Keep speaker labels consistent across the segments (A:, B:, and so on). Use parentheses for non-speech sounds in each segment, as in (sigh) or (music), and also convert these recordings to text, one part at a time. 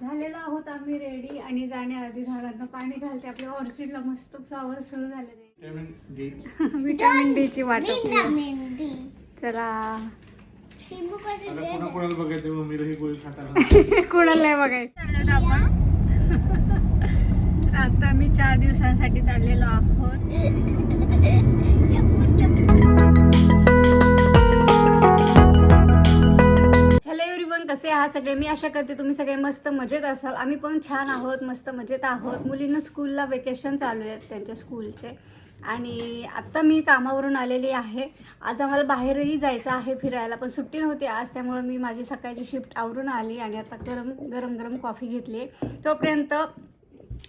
A: झालेलो आहोत आम्ही रेडी आणि जाण्याआधी झाडांना पाणी घालते. आपल्या ऑर्चिडला मस्त फ्लॉवर सुरू झालेले
B: विटॅमिन डी
A: विटॅमिन डी ची वाटप चला.
B: कोणाला
A: नाही बघायचं? (laughs) आपण. (laughs) आता आम्ही चार दिवसांसाठी चाललेलो आहोत. (laughs) एव्हरीवन आहात सगळे मी आशा करते तुम्ही सगळे मस्त मजेत असाल. आम्ही पण छान आहोत मस्त मजेत आहोत. मुलींना स्कूलला वेकेशन चालू आहेत त्यांच्या स्कूलचे. आणि आत्ता मी कामावरून आलेली आहे. आज आम्हाला बाहेरही जायचं आहे फिरायला पण सुट्टी नव्हती आज त्यामुळं मी माझी सकाळची शिफ्ट आवरून आली आणि आता गरम गरम गरम कॉफी घेतली तोपर्यंत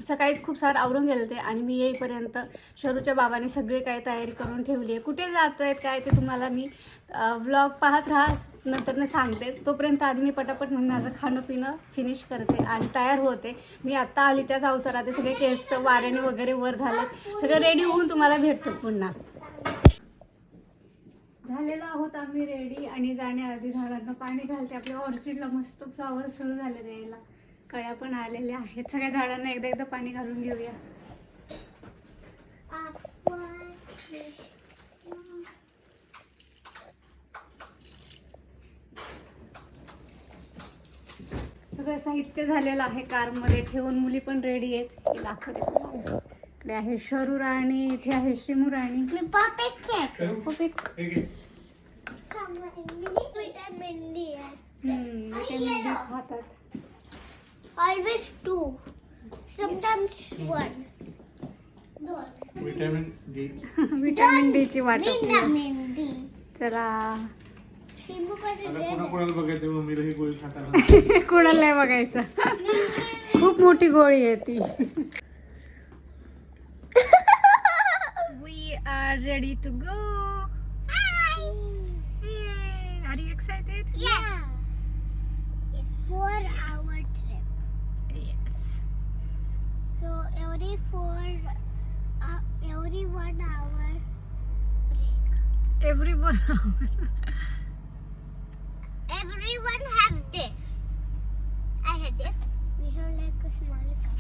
A: सकाळीच खूप सारं आवरून गेले ते आणि मी येईपर्यंत शरूच्या बाबाने सगळी काही तयारी करून ठेवली आहे. कुठे जातो आहेत काय ते तुम्हाला मी व्लॉग पाहत राहा. नंतर सांगतेच तोपर्यंत आधी मी पटापट मग माझं खाणं पिणं फिनिश करते आणि तयार होते. मी आत्ता आली त्याच अवसरात सगळे केस वाऱ्याने वगैरे वर झाले सगळं रेडी होऊन तुम्हाला भेटतो पुन्हा. झालेलो आहोत आम्ही रेडी आणि जाण्याआधी झाडांना पाणी घालते. आपल्या ऑर्चिडला मस्त फ्लॉवर सुरू झाले द्यायला कळ्या पण आलेल्या आहेत. सगळ्या झाडांना एकदा एकदा पाणी घालून घेऊया. सगळं साहित्य झालेलं आहे कारमध्ये ठेवून मुली पण रेडी आहेत. हे दाखवते. इकडे आहे शरू राणी इथे आहे शिमू राणी.
B: हे
A: खातात.
C: ऑलवेज टू समटाइम्स वन दोन
B: विटॅमिन डी
A: विटॅमिन डी ची
C: डी
A: चला.
B: कोणाला बघायचं मम्मीला ही गोळी खाताना. (laughs)
A: कुणाला नाही बघायचं. खूप मोठी गोळी आहे ती. We are ready to go are you excited
C: Yeah. It's four hour trip.
A: Yes
C: So every four, uh, every one hour break.
A: Every one
C: Everyone (laughs) small cup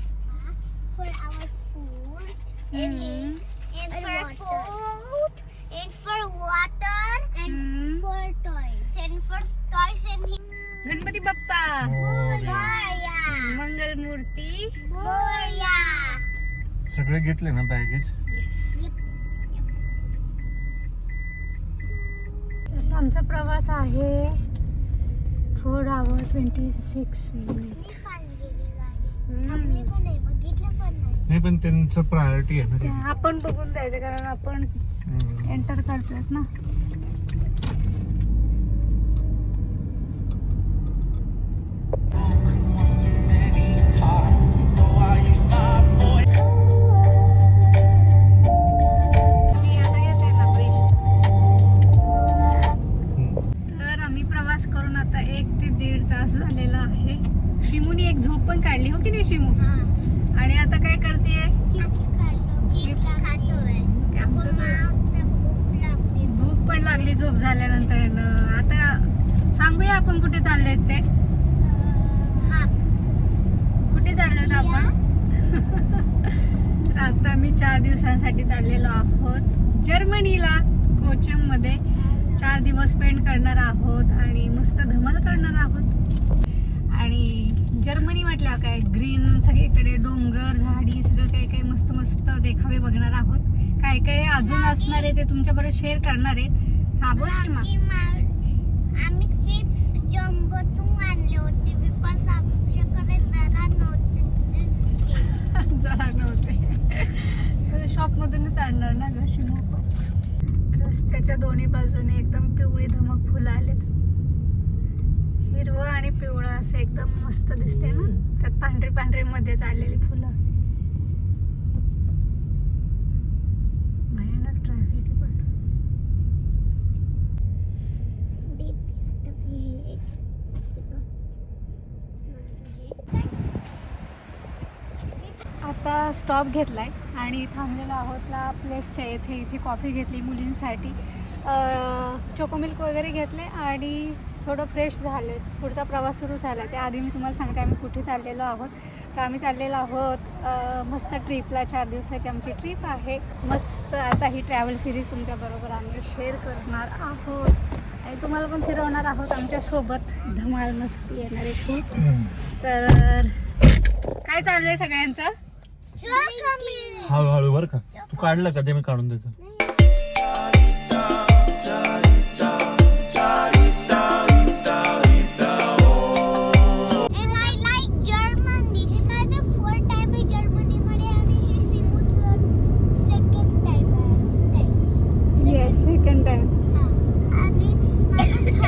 C: for our food and,
A: Mhm.
C: and for food and for water and
A: Mhm.
C: for toys and for toys and
A: Ganpati Bappa
C: Moria.
A: मंगल मूर्ती
C: Moria.
B: सगळे घेतले ना baggage.
A: आता आमचा प्रवास आहे four hour twenty six minute
C: थांबली पण नाही बघितलं पण नाही
B: नाही पण त्यांचं प्रायोरिटी आहे ना ते.
A: आपण बघून जायचं कारण आपण
B: हम्म.
A: एंटर करतोय ना. मी की नाही शिमू आणि आता काय करते
C: भूक
A: पण लागली झोप झाल्यानंतर. आता सांगूया आपण कुठे चाललोय ते.
C: हा
A: कुठे चाललोय आपण? तर (laughs) आता आम्ही चार दिवसांसाठी चाललेलो आहोत जर्मनीला कोचममध्ये चार दिवस स्पेंड करणार आहोत आणि मस्त धमाल करणार आहोत. जर्मनी म्हटलं काय? ग्रीन सगळीकडे डोंगर झाडी सगळं काही काही मस्त मस्त देखावे बघणार आहोत. काय काय अजून असणार आहे ते तुमच्याबरोबर शेअर करणार आहेत. हा बोल शिमा.
C: आम्ही मा- आम्ही चिप्स जम्बोतून आणले होते बिकॉज आमच्याकडे जरा नव्हते चिप्स (laughs)
A: जरा नव्हते. शॉप मधूनच आणणार ना ग शिमू? रस्त्याच्या दोन्ही बाजूने एकदम पिवळी धमक फुलं आलेत हिरवं आणि पिवळं असं एकदम मस्त दिसते ना. त्यात पांढरी पांढरी मध्येच आलेली फुलं. भयानक ट्रॅफिक पण. आता स्टॉप घेतलाय आणि थांबलेलो आहोतला प्लेसच्या येथे. इथे कॉफी घेतली मुलींसाठी. चोकोमिल्क वगैरे घेतले आणि थोडं फ्रेश झाले. पुढचा प्रवास सुरू झाला. त्याआधी मी तुम्हाला सांगते आम्ही कुठे चाललेलो आहोत. तर आम्ही चाललेलो आहोत अ, मस्त ट्रिपला चार दिवसाची आमची ट्रिप आहे. मस्त आता ही ट्रॅव्हल सिरीज तुमच्याबरोबर आम्ही शेअर करणार आहोत. आणि तुम्हाला पण फिरवणार आहोत आमच्यासोबत धमाल मस्ती येणार आहे खूप. तर काय चालू आहे सगळ्यांचं.
B: हळूहळू बरं का. तू काढलं का ते मी काढून देतो.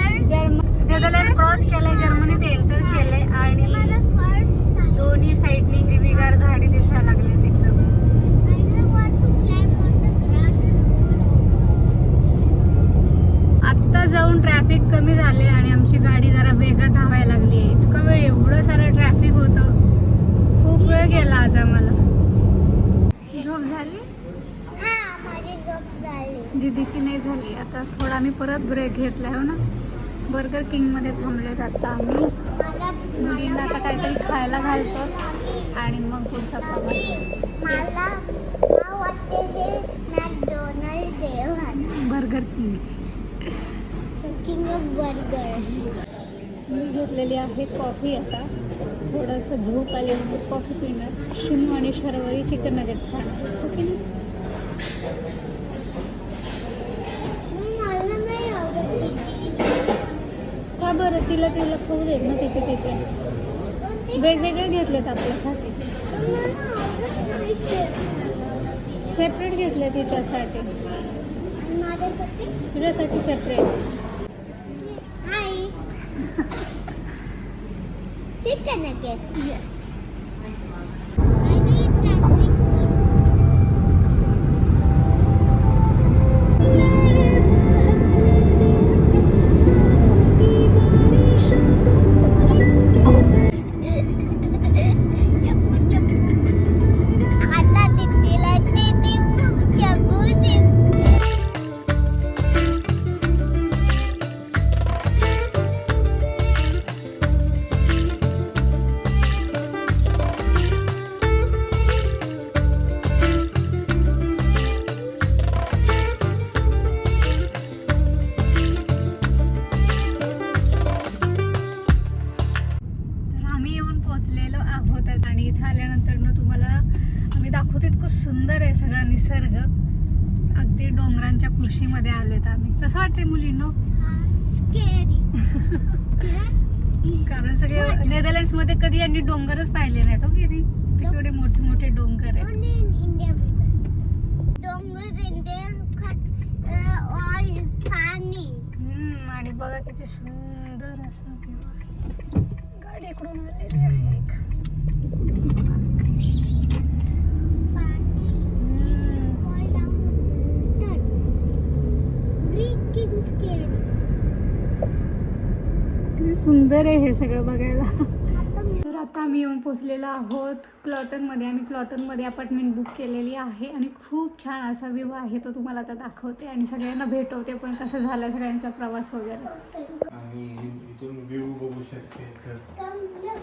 A: नेदरलँड क्रॉस केलंय जर्मनीत एंटर केलंय आणि दोन्ही साईडनी हिरवीगार झाडी दिसायला लागले एकदम. आत्ता जाऊन ट्रॅफिक कमी झाले आणि आमची गाडी जरा वेगात धावायला लागली आहे इतका वेळ एवढं सारं ट्रॅफिक होतं. खूप वेळ गेला आज आम्हाला झोप झाली
C: हा माझी झोप
A: दीदीची नाही झाली. आता थोडा आम्ही परत ब्रेक घेतला हो ना? बर्गर किंगमध्ये थांबलेत आता आम्ही.
C: मला
A: मुलींना आता काहीतरी खायला घालतो आणि मग पुढचा प्रवास
C: आहे
A: Burger King
C: king of burgers
A: मी घेतलेली आहे कॉफी आता. थोडंसं झोप आले म्हणजे कॉफी पिणार. शिनू आणि शर्वरी चिकन नगेट्स खाणार. हो की बरं तिला तिला खाऊ देत ना तिचे तिचे. वेगवेगळे घेतलेत आपल्यासाठी. सेपरेट घेतले तिच्यासाठी. तुझ्यासाठी सेपरेट
C: हाय चिकन
A: डोंगरांच्या कुशीमध्ये आलोय आम्ही. कसं वाटतंय मुलींनो?
C: स्केरी (laughs)
A: कारण सगळे नेदरलँड्समध्ये कधी यांनी डोंगरच पाहिले नाहीत हो किती तिकडे मोठे मोठे डोंगर आहेत.
C: Uh,
A: आणि बघा किती सुंदर असं. गाडी इकडून आलेली आहे. किती सुंदर आहे हे सगळं बघायला. तर आता आम्ही येऊन पोचलेलो आहोत क्लॉटनमध्ये. आम्ही क्लॉटनमध्ये अपार्टमेंट बुक केलेली आहे आणि खूप छान असा व्ह्यू आहे तो तुम्हाला आता दाखवते आणि सगळ्यांना भेटवते पण कसं झालं सगळ्यांचा प्रवास वगैरे.
B: आणि इथून व्ह्यू बघू शकते तर.
C: Come look.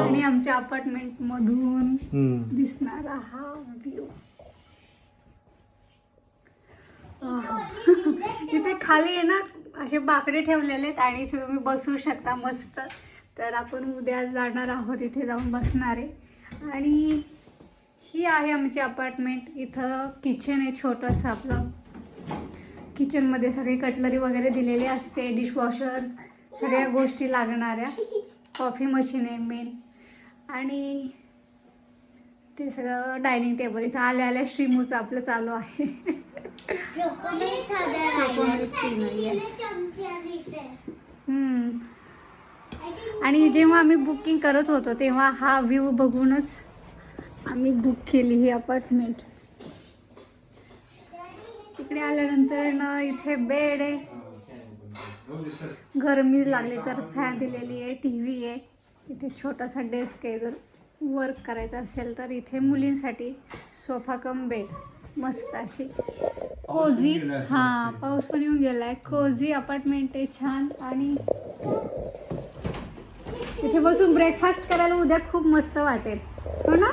A: आणि आमच्या अपार्टमेंट मधून दिसणारा हा व्ह्यू (laughs) इथे खाली आहे ना असे बाकडे ठेवलेले आहेत आणि इथे तुम्ही बसू शकता मस्त. तर आपण उद्या जाणार आहोत इथे जाऊन बसणार. आहे आणि ही आहे आमची अपार्टमेंट इथं किचन आहे छोटंसं आपलं. किचनमध्ये सगळी कटलरी वगैरे दिलेली असते डिशवॉशर सगळ्या गोष्टी लागणाऱ्या. कॉफी मशीन आहे मेन आणि ते सगळं डायनिंग टेबल इथं आल्या आल्या श्रीमूचं आपलं चालू आहे.
C: आणि
A: आणि जेव्हा आम्ही बुकिंग करत होतो तेव्हा हा व्ह्यू बघूनच आम्ही बुक केली ही अपार्टमेंट इकडे आल्यानंतर ना इथे बेड आहे. गरमी लागली तर फॅन दिलेली आहे टी व्ही आहे. इथे छोटासा डेस्क आहे जर. वर्क करायचं असेल तर इथे मुलींसाठी सोफा कम बेड मस्त अशी. कोझी
B: गेला
A: हा. पाऊस पण येऊन गेलाय. कोझी अपार्टमेंट आहे छान आणि इथे बसून ब्रेकफास्ट करायला उद्या खूप मस्त वाटेल. हो ना?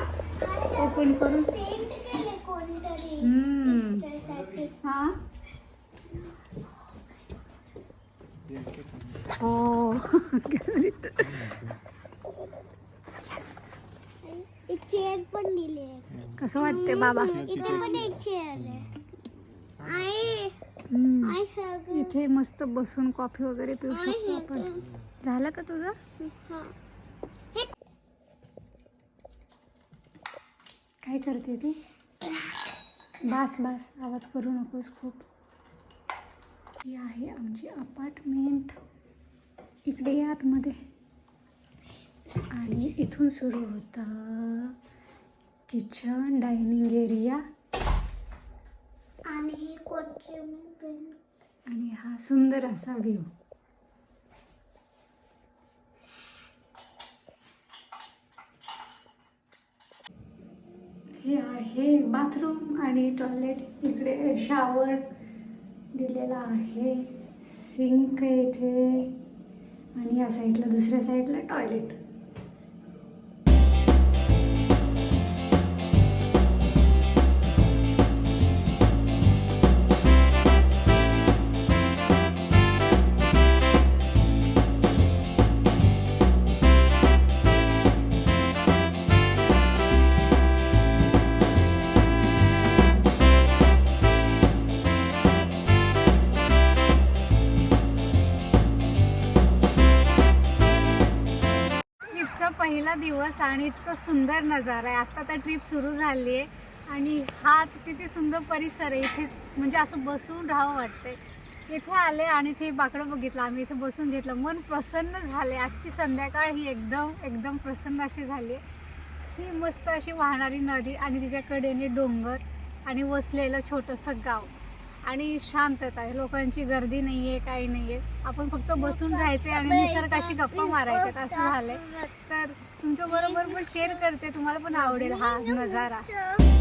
A: ओपन करून.
C: पेंट केले कोणतरी
A: हम्म.
C: त्यासाठी.
A: हा हो (laughs) (laughs)
C: एक चेअर पण दिली आहे.
A: कसं वाटते बाबा?
C: इथे पण एक चेअर आहे. आई
A: हम्म.
C: आई सगळं.
A: इथे मस्त बसून कॉफी वगैरे पिऊ शकतो आपण. झालं का तुझं?
C: हा.
A: काय करते ती? बास बास. आवाज करू नकोस खूप. ही आहे आमची अपार्टमेंट इकडे या आतमध्ये. आणि इथून सुरू होतं किचन डायनिंग एरिया.
C: आणि ही
A: आणि हा सुंदर असा व्ह्यू हे आहे बाथरूम आणि टॉयलेट इकडे शावर दिलेला आहे. सिंक इथे. आणि या साईडला दुसऱ्या साईडला टॉयलेट ट्रिपचा दिवस आणि इतकं सुंदर नजारा आहे. आत्ता तर ट्रिप सुरू झाली आहे आणि हाच किती सुंदर परिसर आहे. इथेच म्हणजे असं बसून राहावं वाटतंय. इथे आले आणि ते बाकडं बघितलं. आम्ही इथे बसून घेतलं. मन प्रसन्न झाले आजची संध्याकाळ ही एकदम एकदम प्रसन्न अशी झाली ही मस्त अशी वाहणारी नदी आणि तिच्याकडेने डोंगर आणि वसलेलं छोटंसं गाव. आणि शांतता आहे लोकांची गर्दी नाही आहे काही नाही आहे आपण फक्त बसून राहायचे आणि निसर्गाशी गप्पा मारायच्यात असं झालंय तर तुमच्या बरोबर पण शेअर करते तुम्हाला पण आवडेल हा नजारा